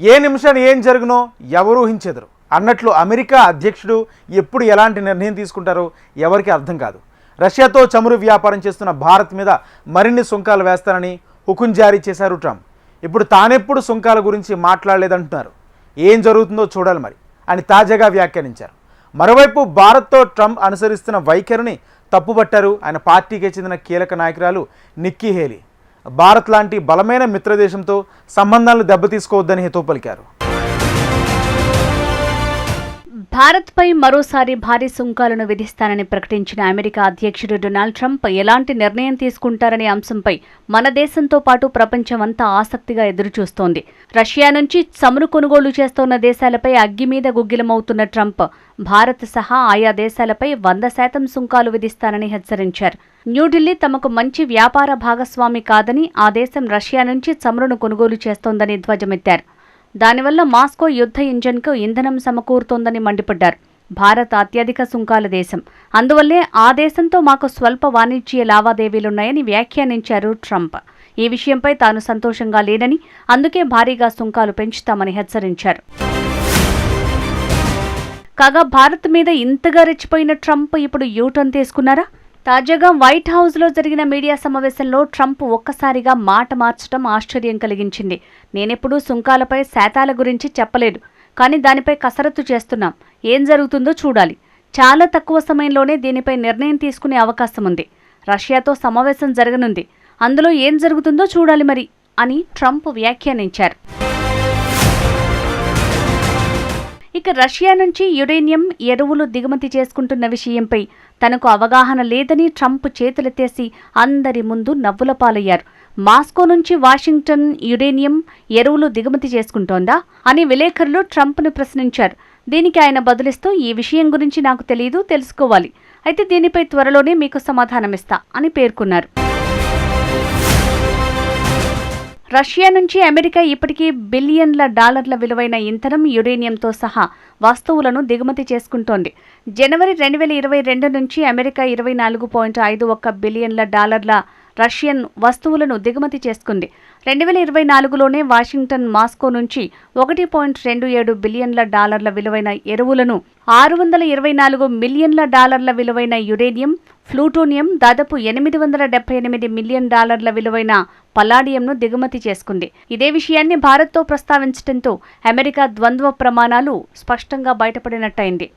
ఏ నిమిషాన్ని ఏం జరుగునో ఎవరు ఊహించెదరు. అన్నట్లు అమెరికా అధ్యక్షుడు ఎప్పుడు ఎలాంటి నిర్ణయం తీసుకుంటారో ఎవరికి అర్థం కాదు. రష్యాతో చమురు వ్యాపారం చేస్తున్న భారత్ మీద మరిన్ని సుంకాలు వేస్తానని హుకుం జారీ చేశారు ట్రంప్. ఇప్పుడు తానెప్పుడు సుంకాల గురించి మాట్లాడలేదంటున్నారు. ఏం జరుగుతుందో చూడాలి మరి అని తాజాగా వ్యాఖ్యానించారు. మరోవైపు భారత్తో ట్రంప్ అనుసరిస్తున్న వైఖరిని తప్పుపట్టారు. ఆయన పార్టీకి చెందిన కీలక నాయకురాలు నిక్కీ హేలీ. భారత్ లాంటి బలమైన మిత్రదేశంతో సంబంధాలను దెబ్బతీసుకోవద్దని హితవు పలికారు. భారత్పై మరోసారి భారీ సుంకాలను విధిస్తానని ప్రకటించిన అమెరికా అధ్యక్షుడు డొనాల్డ్ ట్రంప్ ఎలాంటి నిర్ణయం తీసుకుంటారనే అంశంపై మన దేశంతో పాటు ప్రపంచమంతా ఆసక్తిగా ఎదురుచూస్తోంది. రష్యా నుంచి చమురు కొనుగోలు చేస్తోన్న దేశాలపై అగ్గి మీద గుగ్గిలమవుతున్న ట్రంప్ భారత్ సహా ఆయా దేశాలపై వంద శాతం సుంకాలు విధిస్తానని హెచ్చరించారు. న్యూఢిల్లీ తమకు మంచి వ్యాపార భాగస్వామి కాదని ఆ దేశం రష్యా నుంచి చమురును కొనుగోలు చేస్తోందని ధ్వజమెత్తారు. దానివల్ల మాస్కో యుద్ధ ఇంజన్కు ఇంధనం సమకూరుతోందని మండిపడ్డారు. భారత్ అత్యధిక సుంకాల దేశం. అందువల్లే ఆ దేశంతో మాకు స్వల్ప వాణిజ్య లావాదేవీలున్నాయని వ్యాఖ్యానించారు ట్రంప్. ఈ విషయంపై తాను సంతోషంగా లేనని అందుకే భారీగా సుంకాలు పెంచుతామని హెచ్చరించారు. కాగా భారత్ మీద ఇంతగా రెచ్చిపోయిన ట్రంప్ ఇప్పుడు యూటర్న్ తీసుకున్నారా? తాజాగా వైట్ హౌస్లో జరిగిన మీడియా సమావేశంలో ట్రంప్ ఒక్కసారిగా మాట మార్చడం ఆశ్చర్యం కలిగించింది. నేనెప్పుడూ సుంకాలపై శాతాల గురించి చెప్పలేదు. కానీ దానిపై కసరత్తు చేస్తున్నాం. ఏం జరుగుతుందో చూడాలి. చాలా తక్కువ సమయంలోనే దీనిపై నిర్ణయం తీసుకునే అవకాశం ఉంది. రష్యాతో సమావేశం జరగనుంది. అందులో ఏం జరుగుతుందో చూడాలి మరి అని ట్రంప్ వ్యాఖ్యానించారు. ఇక రష్యా నుంచి యురేనియం ఎరువులు దిగుమతి చేసుకుంటున్న విషయంపై తనకు అవగాహన లేదని ట్రంప్ చేతులెత్తేసి అందరి ముందు నవ్వుల పాలయ్యారు. మాస్కో నుంచి వాషింగ్టన్ యురేనియం ఎరువులు దిగుమతి చేసుకుంటోందా అని విలేకరులు ట్రంప్ను ప్రశ్నించారు. దీనికి ఆయన బదులిస్తూ ఈ విషయం గురించి నాకు తెలియదు తెలుసుకోవాలి. అయితే దీనిపై త్వరలోనే మీకు సమాధానమిస్తా అని పేర్కొన్నారు. రష్యా నుంచి అమెరికా ఇప్పటికీ బిలియన్ల డాలర్ల విలువైన ఇంధనం యురేనియంతో సహా వస్తువులను దిగుమతి చేసుకుంటోంది. జనవరి రెండు వేల ఇరవై రెండు నుంచి అమెరికా ఇరవై నాలుగు పాయింట్ ఐదు ఒక్క బిలియన్ల డాలర్ల రష్యన్ వస్తువులను దిగుమతి చేసుకుంది. రెండు వేల ఇరవై నాలుగులోనే వాషింగ్టన్ మాస్కో నుంచి ఒకటి పాయింట్ రెండు ఏడు బిలియన్ల డాలర్ల విలువైన ఎరువులను ఆరు వందల ఇరవై నాలుగు మిలియన్ల డాలర్ల విలువైన యురేనియం ప్లూటోనియం దాదాపు ఎనిమిది వందల డెబ్బై ఎనిమిది మిలియన్ డాలర్ల విలువైన పలాడియంను దిగుమతి చేసుకుంది. ఇదే విషయాన్ని భారత్తో ప్రస్తావించడంతో అమెరికా ద్వంద్వ ప్రమాణాలు స్పష్టంగా బయటపడినట్టయింది.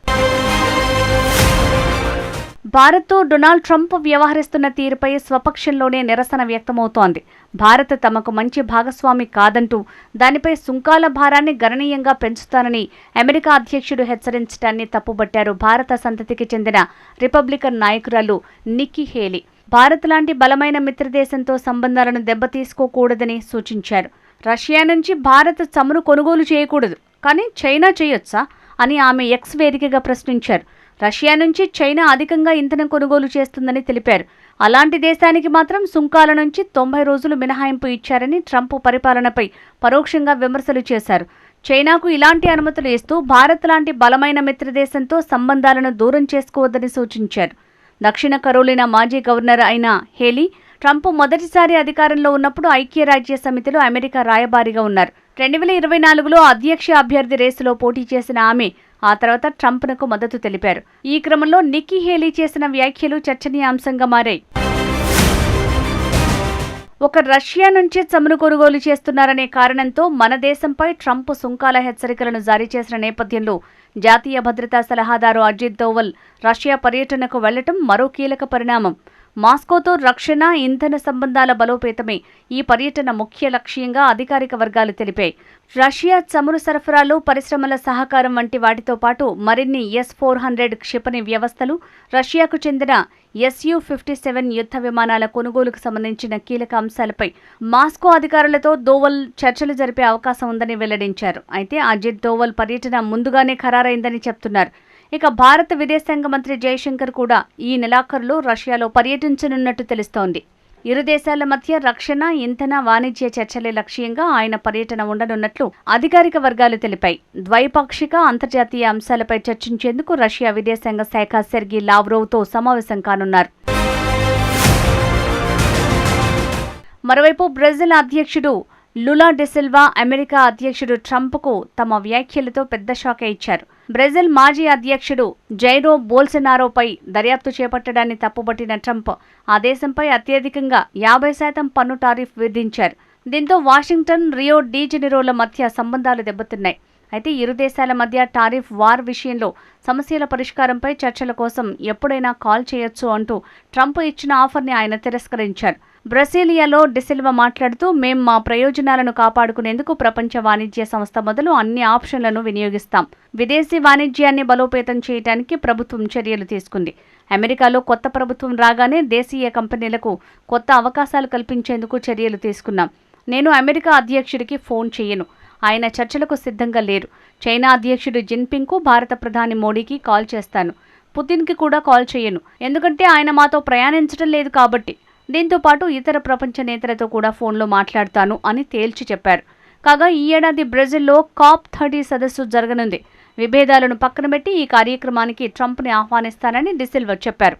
భారత్తో డొనాల్డ్ ట్రంప్ వ్యవహరిస్తున్న తీరుపై స్వపక్షంలోనే నిరసన వ్యక్తమవుతోంది. భారత్ తమకు మంచి భాగస్వామి కాదంటూ దానిపై సుంకాల భారాన్ని గణనీయంగా పెంచుతానని అమెరికా అధ్యక్షుడు హెచ్చరించడాన్ని తప్పుబట్టారు భారత సంతతికి చెందిన రిపబ్లికన్ నాయకురాలు నిక్కీ హేలీ. భారత్ లాంటి బలమైన మిత్రదేశంతో సంబంధాలను దెబ్బతీసుకోకూడదని సూచించారు. రష్యా నుంచి భారత్ చమురు కొనుగోలు చేయకూడదు కానీ చైనా చేయొచ్చా? అని ఆమె ఎక్స్ వేదికగా ప్రశ్నించారు. రష్యా నుంచి చైనా అధికంగా ఇంధనం కొనుగోలు చేస్తుందని తెలిపారు. అలాంటి దేశానికి మాత్రం సుంకాల నుంచి తొంభై రోజులు మినహాయింపు ఇచ్చారని ట్రంప్ పరిపాలనపై పరోక్షంగా విమర్శలు చేశారు. చైనాకు ఇలాంటి అనుమతులు ఇస్తూ భారత్ లాంటి బలమైన మిత్రదేశంతో సంబంధాలను దూరం చేసుకోవద్దని సూచించారు. దక్షిణ కరోలినా మాజీ గవర్నర్ అయిన హేలీ ట్రంప్ మొదటిసారి అధికారంలో ఉన్నప్పుడు ఐక్యరాజ్య సమితిలో అమెరికా రాయబారిగా ఉన్నారు. రెండు వేల ఇరవై నాలుగులో అధ్యక్ష అభ్యర్థి రేసులో పోటీ చేసిన ఆమె ఆ తర్వాత ట్రంప్నకు మద్దతు తెలిపారు. ఈ క్రమంలో నిక్కీ హేలీ చేసిన వ్యాఖ్యలు చర్చనీయాంశంగా మారాయి. ఒక రష్యా నుంచే చమురు కొనుగోలు చేస్తున్నారనే కారణంతో మన దేశంపై ట్రంప్ సుంకాల హెచ్చరికలను జారీ చేసిన నేపథ్యంలో జాతీయ భద్రతా సలహాదారు అజిత్ దోవల్ రష్యా పర్యటనకు వెళ్ళటం మరో కీలక పరిణామం. మాస్కోతో రక్షణ ఇంధన సంబంధాల బలోపేతమే ఈ పర్యటన ముఖ్య లక్ష్యంగా అధికారిక వర్గాలు తెలిపాయి. రష్యా చమురు సరఫరాలు పరిశ్రమల సహకారం వంటి వాటితో పాటు మరిన్ని ఎస్ ఫోర్ హండ్రెడ్ క్షిపణి వ్యవస్థలు రష్యాకు చెందిన ఎస్యు ఫిఫ్టీ సెవెన్ యుద్ధ విమానాల కొనుగోలుకు సంబంధించిన కీలక అంశాలపై మాస్కో అధికారులతో దోవల్ చర్చలు జరిపే అవకాశం ఉందని వెల్లడించారు. అయితే అజిత్ దోవల్ పర్యటన ముందుగానే ఖరారైందని చెప్తున్నారు. ఇక భారత విదేశాంగ మంత్రి జయశంకర్ కూడా ఈ నెలాఖరులో రష్యాలో పర్యటించనున్నట్టు తెలుస్తోంది. ఇరు దేశాల మధ్య రక్షణ ఇంధన వాణిజ్య చర్చలే లక్ష్యంగా ఆయన పర్యటన ఉండనున్నట్లు అధికారిక వర్గాలు తెలిపాయి. ద్వైపాక్షిక అంతర్జాతీయ అంశాలపై చర్చించేందుకు రష్యా విదేశాంగ శాఖ సెర్గీ లావ్రోవ్తో సమావేశం కానున్నారు. మరోవైపు బ్రెజిల్ అధ్యక్షుడు లులా డెసిల్వా అమెరికా అధ్యక్షుడు ట్రంప్కు తమ వ్యాఖ్యలతో పెద్ద షాకే ఇచ్చారు. బ్రెజిల్ మాజీ అధ్యక్షుడు జైరో బోల్సెనారోపై దర్యాప్తు చేపట్టడాన్ని తప్పుబట్టిన ట్రంప్ ఆ దేశంపై అత్యధికంగా యాభై శాతం పన్ను టారిఫ్ విధించారు. దీంతో వాషింగ్టన్ రియో డీజెనిరోల మధ్య సంబంధాలు దెబ్బతిన్నాయి. అయితే ఇరు దేశాల మధ్య టారిఫ్ వార్ విషయంలో సమస్యల పరిష్కారంపై చర్చల కోసం ఎప్పుడైనా కాల్ చేయొచ్చు అంటూ ట్రంప్ ఇచ్చిన ఆఫర్ని ఆయన తిరస్కరించారు. బ్రసీలియాలో డిసిల్వా మాట్లాడుతూ మేం మా ప్రయోజనాలను కాపాడుకునేందుకు ప్రపంచ వాణిజ్య సంస్థ మొదలు అన్ని ఆప్షన్లను వినియోగిస్తాం. విదేశీ వాణిజ్యాన్ని బలోపేతం చేయడానికి ప్రభుత్వం చర్యలు తీసుకుంది. అమెరికాలో కొత్త ప్రభుత్వం రాగానే దేశీయ కంపెనీలకు కొత్త అవకాశాలు కల్పించేందుకు చర్యలు తీసుకున్నాం. నేను అమెరికా అధ్యక్షుడికి ఫోన్ చేయను. ఆయన చర్చలకు సిద్ధంగా లేరు. చైనా అధ్యక్షుడు జిన్పింగ్కు భారత ప్రధాని మోడీకి కాల్ చేస్తాను. పుతిన్కి కూడా కాల్ చేయను. ఎందుకంటే ఆయన మాతో ప్రయాణించడం లేదు కాబట్టి. దీంతో పాటు ఇతర ప్రపంచ నేతలతో కూడా ఫోన్లో మాట్లాడతాను అని తేల్చి చెప్పారు. కాగా ఈ ఏడాది బ్రెజిల్లో కాప్ థర్టీ సదస్సు జరగనుంది. విభేదాలను పక్కన పెట్టి ఈ కార్యక్రమానికి ట్రంప్ని ఆహ్వానిస్తానని డిసిల్వర్ చెప్పారు.